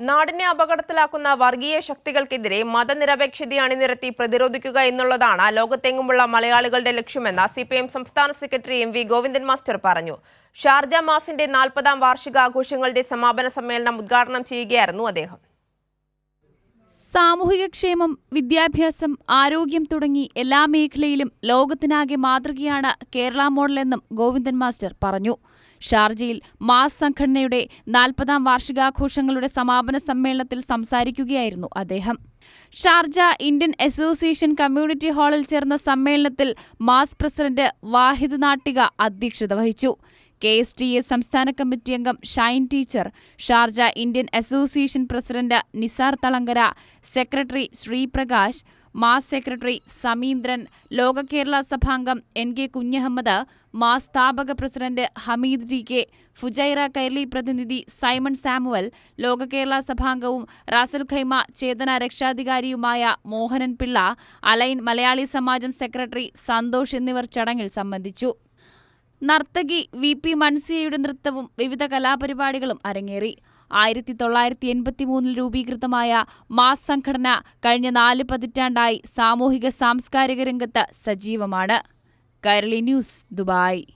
നാടിനെ അപകടത്തിലാക്കുന്ന വർഗീയ ശക്തികൾക്കെതിരെ മതനിരപേക്ഷതയെ അണിനിരത്തി പ്രതിരോധിക്കുക എന്നുള്ളതാണ് ലോകത്തെങ്ങുമുള്ള മലയാളികളുടെ ലക്ഷ്യമെന്ന് സി പി എം സംസ്ഥാന secretary M V Govindan master പറഞ്ഞു. ഷാർജ മാസിന്റെ നാൽപ്പതാം വാർഷികാഘോഷങ്ങളുടെ സമാപന സമ്മേളനം ഉദ്ഘാടനം ചെയ്യുകയായിരുന്നു അദ്ദേഹം. സാമൂഹികക്ഷേമം വിദ്യാഭ്യാസം ആരോഗ്യം തുടങ്ങി എല്ലാ മേഖലയിലും ലോകത്തിനാകെ മാതൃകയാണ് കേരള മോഡലെന്നും ഗോവിന്ദൻ മാസ്റ്റർ പറഞ്ഞു. ഷാർജയിൽ മാസ് സംഘടനയുടെ നാൽപ്പതാം വാർഷികാഘോഷങ്ങളുടെ സമാപന സമ്മേളനത്തിൽ സംസാരിക്കുകയായിരുന്നു അദ്ദേഹം. ഷാർജ ഇന്ത്യൻ അസോസിയേഷൻ കമ്മ്യൂണിറ്റി ഹാളിൽ ചേർന്ന സമ്മേളനത്തിൽ മാസ് പ്രസിഡന്റ് വാഹിദ് നാട്ടിക അധ്യക്ഷത വഹിച്ചു. കെ എസ് ടി എ സംസ്ഥാന കമ്മിറ്റി അംഗം Shine teacher Sharjah Indian association president Nisar Thalangara secretary Sreeprakash Mass secretary Sameendran ലോക കേരള സഭാംഗം എൻ കെ കുഞ്ഞഹമ്മദ് മാസ് സ്ഥാപക president Hameed T K Fujairah Kairali പ്രതിനിധി സൈമൺ സാമുവൽ ലോക കേരള സഭാംഗവും Ras al Khaimah Chethana രക്ഷാധികാരിയുമായ Mohanan Pillai Al Ain Malayali Samajam secretary Santhosh എന്നിവർ ചടങ്ങിൽ സംബന്ധിച്ചു. നർത്തകി വി പി മൻസിയയുടെ നൃത്തവും വിവിധ കലാപരിപാടികളും അരങ്ങേറി. ആയിരത്തി തൊള്ളായിരത്തി എൺപത്തി മൂന്നിൽ രൂപീകൃതമായ മാസ് സംഘടന കഴിഞ്ഞ നാല് പതിറ്റാണ്ടായി സാമൂഹിക സാംസ്കാരിക രംഗത്ത് സജീവമാണ്. Kairali news Dubai.